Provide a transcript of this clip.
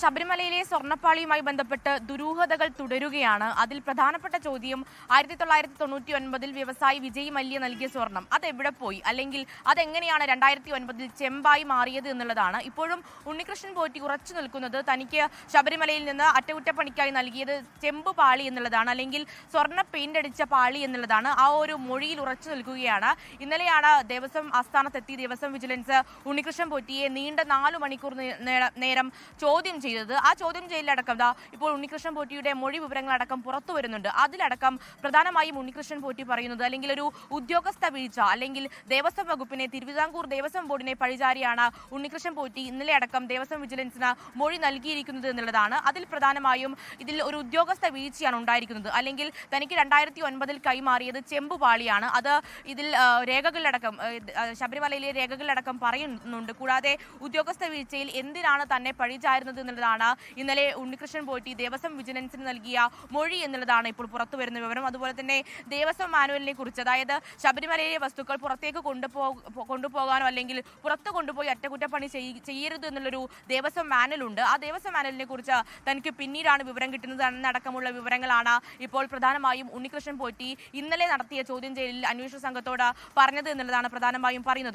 ശബരിമലയിലെ സ്വർണപ്പാളിയുമായി ബന്ധപ്പെട്ട് ദുരൂഹതകൾ തുടരുകയാണ്. അതിൽ പ്രധാനപ്പെട്ട ചോദ്യം ആയിരത്തി തൊള്ളായിരത്തി തൊണ്ണൂറ്റി ഒൻപതിൽ വ്യവസായി വിജയ് മല്യ നൽകിയ സ്വർണം അത് എവിടെ പോയി? അല്ലെങ്കിൽ അതെങ്ങനെയാണ് രണ്ടായിരത്തി ഒൻപതിൽ ചെമ്പായി മാറിയത് എന്നുള്ളതാണ്. ഇപ്പോഴും ഉണ്ണികൃഷ്ണൻ പോറ്റി ഉറച്ചു നിൽക്കുന്നത് തനിക്ക് ശബരിമലയിൽ നിന്ന് അറ്റകുറ്റപ്പണിക്കായി നൽകിയത് ചെമ്പ് പാളി എന്നുള്ളതാണ് അല്ലെങ്കിൽ സ്വർണ പെയിന്റ് അടിച്ച പാളി എന്നുള്ളതാണ്. ആ ഒരു മൊഴിയിൽ ഉറച്ചു നിൽക്കുകയാണ്. ഇന്നലെയാണ് ദേവസ്വം ആസ്ഥാനത്തെത്തി ദേവസ്വം വിജിലൻസ് ഉണ്ണികൃഷ്ണൻ പോറ്റിയെ നീണ്ട നാലു മണിക്കൂർ നേരം ചോദ്യം ചെയ്തത്. ആ ചോദ്യം ചെയ്യലടക്കം ദാ ഇപ്പോൾ ഉണ്ണികൃഷ്ണൻ പോറ്റിയുടെ മൊഴി വിവരങ്ങളടക്കം പുറത്തു വരുന്നുണ്ട്. അതിലടക്കം പ്രധാനമായും ഉണ്ണികൃഷ്ണൻ പോറ്റി പറയുന്നത് അല്ലെങ്കിൽ ഒരു ഉദ്യോഗസ്ഥ വീഴ്ച അല്ലെങ്കിൽ ദേവസ്വം വകുപ്പിനെ തിരുവിതാംകൂർ ദേവസ്വം ബോർഡിനെ പഴിചാരിയാണ് ഉണ്ണികൃഷ്ണൻ പോറ്റി ഇന്നലെ അടക്കം ദേവസ്വം വിജിലൻസിന് മൊഴി നൽകിയിരിക്കുന്നത് എന്നുള്ളതാണ്. അതിൽ പ്രധാനമായും ഇതിൽ ഒരു ഉദ്യോഗസ്ഥ വീഴ്ചയാണ് ഉണ്ടായിരിക്കുന്നത്. അല്ലെങ്കിൽ തനിക്ക് രണ്ടായിരത്തി ഒൻപതിൽ കൈമാറിയത് ചെമ്പുപാളിയാണ് അത് ഇതിൽ രേഖകളിലടക്കം ശബരിമലയിലെ രേഖകളിലടക്കം പറയുന്നുണ്ട്. കൂടാതെ ഉദ്യോഗസ്ഥ വീഴ്ചയിൽ എന്തിനാണ് തന്നെ പഴിചാരുന്നത് എന്നുള്ളതാണ്. ഇന്നലെ ഉണ്ണികൃഷ്ണൻ പോറ്റി ദേവസ്വം വിജിലൻസിന് നൽകിയ മൊഴി എന്നുള്ളതാണ് ഇപ്പോൾ പുറത്തു വരുന്ന വിവരം. അതുപോലെ തന്നെ ദേവസ്വം മാനുവലിനെ കുറിച്ച് അതായത് ശബരിമലയിലെ വസ്തുക്കൾ പുറത്തേക്ക് കൊണ്ടുപോ കൊണ്ടുപോകാനോ അല്ലെങ്കിൽ പുറത്ത് കൊണ്ടുപോയി അറ്റകുറ്റപ്പണി ചെയ്യ- ചെയ്യരുത് എന്നുള്ളൊരു ദേവസ്വം മാനലുണ്ട് ആ ദേവസ്വം മാനുവലിനെ കുറിച്ച് തനിക്ക് പിന്നീടാണ് വിവരം കിട്ടുന്നത് എന്നടക്കമുള്ള വിവരങ്ങളാണ് ഇപ്പോൾ പ്രധാനമായും ഉണ്ണികൃഷ്ണൻ പോറ്റി ഇന്നലെ നടത്തിയ ചോദ്യം ചെയ്യലിൽ അന്വേഷണ സംഘത്തോട് പറഞ്ഞത് എന്നുള്ളതാണ് പ്രധാനമായും പറയുന്നത്.